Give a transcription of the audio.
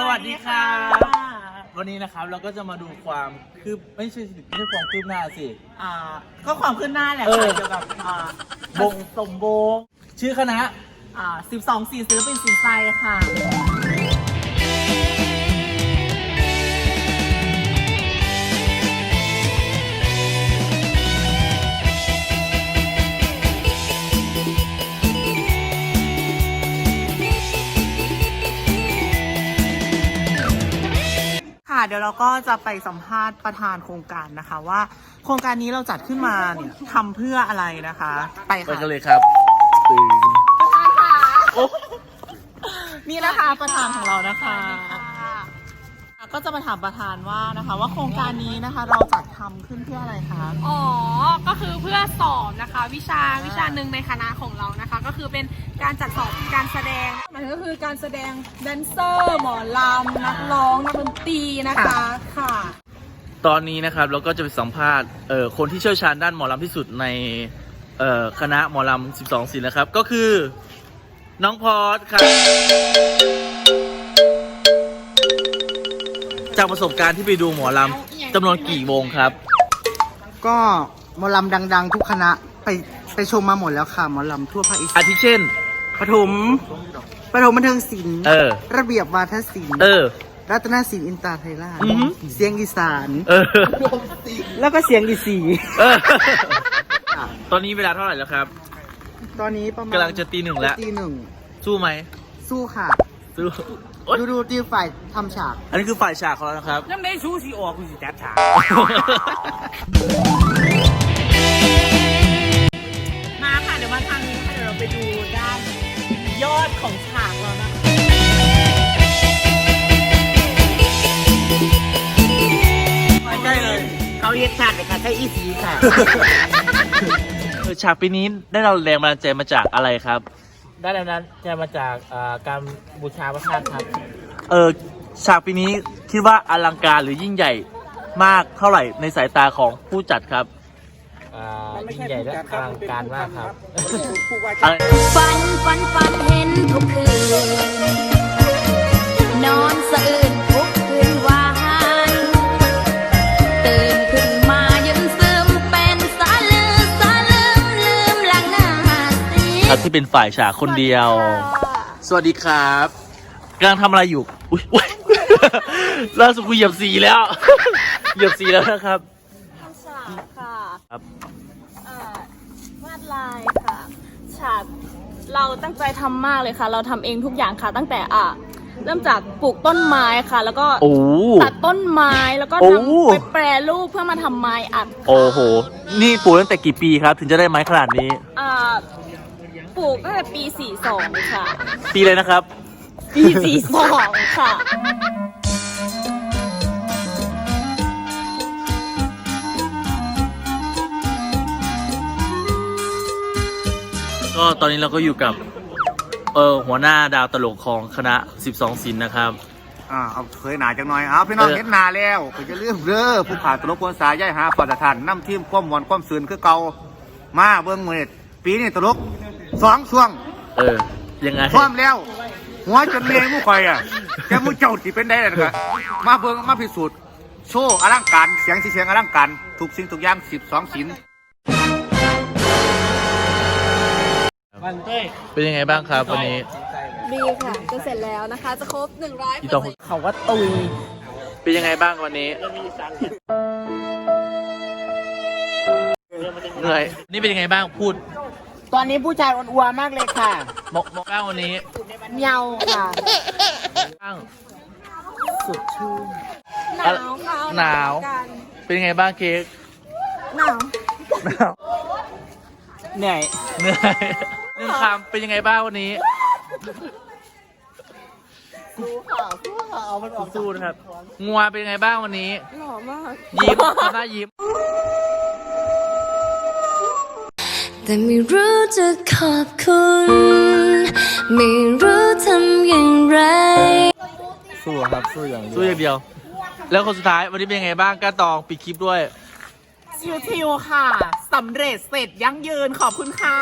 สวัสดีครับวันนี้นะครับเราก็จะมาดูความคืบไม่ใช่สิไม่ใช่ความคืบหน้าสิ อ่าก็ความขึ้นหน้าแหละเออ ค่ะเกี่ยวกับอ่าวงสมโบงชื่อคณะอ่า12 สีศิลปินสินไซค่ะ ค่ะ เดี๋ยวเราก็จะไปสัมภาษณ์ประธานโครงการนะคะ ว่าโครงการนี้เราจัดขึ้นมาเนี่ยทำเพื่ออะไรนะคะ ไปไปค่ะกันเลยครับตึงโอ้นี่นะคะประธานของเรานะคะ ก็จะมาถามประธานว่านะคะ ว่าโครงการนี้นะคะ เราจัดทำขึ้นเพื่ออะไรคะ อ๋อ ก็คือเพื่อสอบนะคะ วิชาวิชาหนึ่งในคณะของเรานะคะก็คือ เป็นการจัดสอบการแสดงมันก็คือการแสดงแดนเซอร์หมอลำนักร้องนักดนตรีนะคะค่ะ ตอนนี้นะครับเราก็จะไปสัมภาษณ์เอ่อคนที่เชี่ยวชาญด้านหมอลำที่สุดในเอ่อคณะหมอลำ 12 ศิลป์นะครับ ก็คือน้องพอดครับจากประสบการณ์ที่ไปดูหมอลำจำนวนกี่วงครับ ก็หมอลำดัง ๆ ทุกคณะไป ไปชมมาหมดแล้วค่ะหมอลำทั่วภาคอีสาอานทิเช่น ปฐมปฐมบันเทิงศิลป์เออ ระเบียบวาทศิลป์เออ รัตนศิลป์อินตาไทยราชอือหือ เสียงอีสาน เออ แล้วก็เสียงอีสี เออ ตอนนี้เวลาเท่าไหร่แล้วครับ ตอนนี้ประมาณกำลังจะตีหนึ่งแล้ว ตีหนึ่งสู้ไหมสู้ค่ะ สู้โอ๊ยดูดูตีฝ่ายทำฉาก อันนี้คือฝ่ายฉากของเรานะครับ ยังได้ชูสีออกคุณสิจัดฉาก ของฉากเรานะคะใกล้เลยเขาเรียกฉากเลยค่ะใช้อีสีค่ะเออฉากปีนี้ได้เราแรงบันดาลใจมาจากอะไรครับ ได้แล้วนั้นจะมาจากเอ่อการบูชาพระธาตุครับ เออฉากปีนี้คิดว่าอลังการหรือยิ่งใหญ่มากเท่าไหร่ในสายตาของผู้จัดครับ เอ่อยิ่งใหญ่และอลังการมากครับอะไรฝันฝันฝันเห็นทุกคืน นอนสะอื้นทุกคืนวาน ตื่นขึ้นมายืนซึมเป็นสาลือสาลืมลืมหลังหน้าเสีย ครับที่เป็นฝ่ายฉากคนเดียว สวัสดีครับกำลังทำอะไรอยู่ อุ้ยอุ๊ย ล่าสุดกูเหยียบสีแล้ว เหยียบสีแล้วนะครับฉากค่ะครับเอ่อวาดลายค่ะ ฉากเราตั้งใจทำมากเลยค่ะ เราทำเองทุกอย่างค่ะ ตั้งแต่อะเริ่มจากปลูกต้นไม้ค่ะ แล้วก็โอ้ ตัดต้นไม้แล้วก็โอ้นำไปแปรรูปเพื่อมาทำไม้อัดค่ะโอ้โห นี่ปลูกตั้งแต่กี่ปีครับ ถึงจะได้ไม้ขนาดนี้ อ่าปลูกตั้งแต่ปี 42 ค่ะ ปีเลยนะครับ ปี 42 ค่ะ ก็ตอนนี้เราก็อยู่กับ เออหัวหน้าดาวตลกของคณะ 12 ศิลป์นะครับ อ่าเอาเคยหนาจังหน่อยเอาพี่น้องเออ เห็นหนาแล้วก็จะเลื่อมเด้อผู้ขาดตลกคนสายย่ายหาปอดทานนำทีมความมวนความซืนคือเก่ามาเบิ่งมือนี้ปีนี้ตลกสองช่วงเออ ยังไงพร้อมแล้ว หัวจนเมียหมู่คอยอะแกหมู่เจ้าที่เป็นได้เลยนะครับมาเบิ่งมาพิสูจน์โชว์อลังการเสียงที่เสียงอลังการทุกสิ่งทุกอย่างสิบสองศิลป์ วันเต้ยเป็นยังไงบ้างครับวันนี้ดีค่ะ จะเสร็จแล้วนะคะ จะครบ 100อีตองเขาว่าตุยเป็นยังไงบ้างวันนี้เหนื่อย นี่เป็นยังไงบ้างพูดตอนนี้ผู้ชายอ้วนๆมากเลยค่ะบอกบอกบ้างวันนี้เมียวค่ะบ้างหนาวค่ะหนาวกันเป็นยังไงบ้างเค้กหนาวเหนื่อยเหนื่อยหนึ่ง คำเป็นยังไงบ้างวันนี้สู้ค่ะสู้ค่ะเอามันออกสู้นะครับ งัวเป็นยังไงบ้างวันนี้ หล่อมาก ยิ้มทำหน้ายิ้ม แต่ไม่รู้จะขอบคุณ ไม่รู้ทำอย่างไร สู้ครับ สู้อย่างสู้อย่างเดียว แล้วคนสุดท้ายวันนี้เป็นยังไงบ้างก้าตองปิดคลิปด้วย ชิวๆค่ะสำเร็จเสร็จยั่งยืนขอบคุณค่ะ